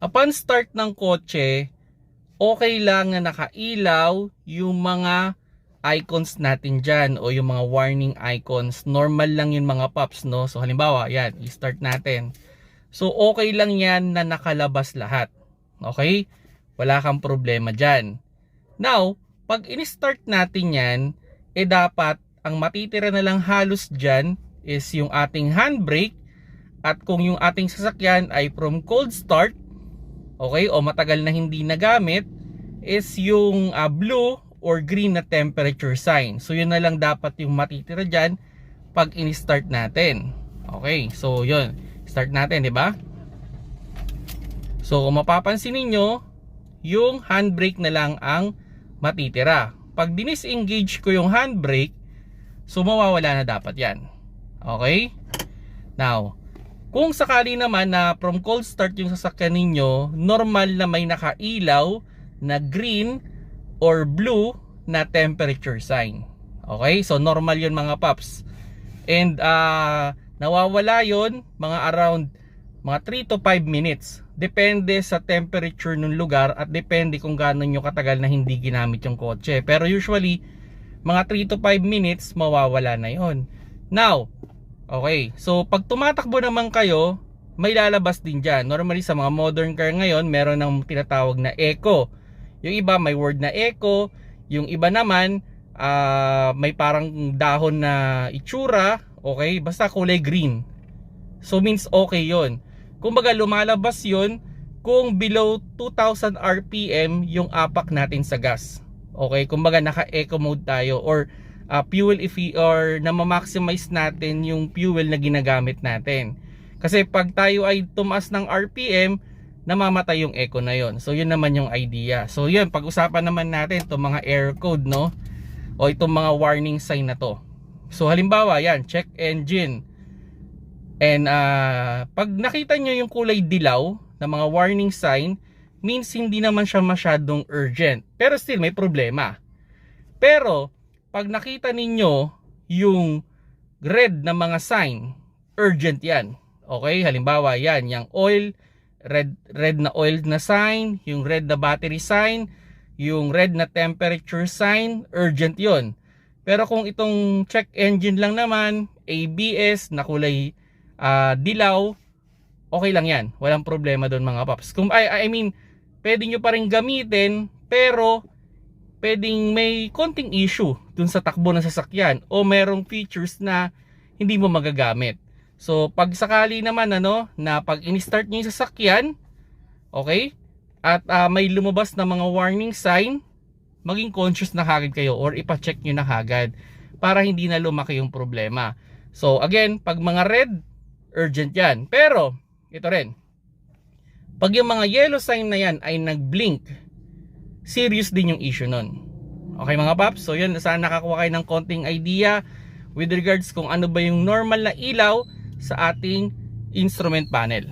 Upon start ng kotse, okay lang na nakailaw yung mga icons natin dyan o yung mga warning icons. Normal lang yung mga pops, no? So, halimbawa, yan, i-start natin. So, okay lang yan na nakalabas lahat. Okay? Wala kang problema dyan. Now, pag in-start natin yan, eh dapat ang matitira na lang halos dyan is yung ating handbrake at kung yung ating sasakyan ay from cold start, okay, o matagal na hindi nagamit, is yung ah, blue or green na temperature sign. So yun na lang dapat yung matitira dyan pag in-start natin. Okay, so yun. Start natin, di ba? So kung mapapansin ninyo, yung handbrake na lang ang matitira. Pag dinisengage ko yung handbrake, so mawawala na dapat yan. Okay? Now, kung sakali naman na from cold start yung sasakyan ninyo, normal na may nakailaw na green or blue na temperature sign. Okay? So normal yun mga paps. And uh, nawawala yun mga around mga 3 to 5 minutes. Depende sa temperature ng lugar at depende kung gaano nyo katagal na hindi ginamit yung kotse. Pero usually, mga 3 to 5 minutes, mawawala na yon. Now, okay. So, pag tumatakbo naman kayo, may lalabas din dyan. Normally, sa mga modern car ngayon, meron ng tinatawag na eco. Yung iba, may word na eco. Yung iba naman, ah, may parang dahon na itsura. Okay? Basta kulay green. So, means okay yon. Kumbaga lumalabas yon kung below 2000 RPM yung apak natin sa gas. Okay, kumbaga naka-eco mode tayo or uh, fuel if or na ma-maximize natin yung fuel na ginagamit natin. Kasi pag tayo ay tumaas ng RPM, namamatay yung eco na yon. So yun naman yung idea. So yun, pag-usapan naman natin itong mga air code, no? O itong mga warning sign na to. So halimbawa, yan, check engine. And uh, pag nakita nyo yung kulay dilaw na mga warning sign, means hindi naman siya masyadong urgent. Pero still, may problema. Pero, pag nakita ninyo yung red na mga sign, urgent yan. Okay? Halimbawa, yan, yung oil, red, red na oil na sign, yung red na battery sign, yung red na temperature sign, urgent yon. Pero kung itong check engine lang naman, ABS na kulay ah, dilaw, okay lang yan. Walang problema doon mga paps. Kung, I, I mean, pwede nyo pa rin gamitin, pero pwedeng may konting issue dun sa takbo ng sasakyan o merong features na hindi mo magagamit. So, pag sakali naman ano, na pag in-start nyo yung sasakyan, okay, at ah, may lumabas na mga warning sign, maging conscious na hagad kayo or ipacheck nyo na hagad para hindi na lumaki yung problema. So, again, pag mga red, urgent yan. Pero, ito rin, pag yung mga yellow sign na yan ay nag-blink, serious din yung issue nun. Okay mga paps, so yun, sana nakakuha kayo ng konting idea with regards kung ano ba yung normal na ilaw sa ating instrument panel.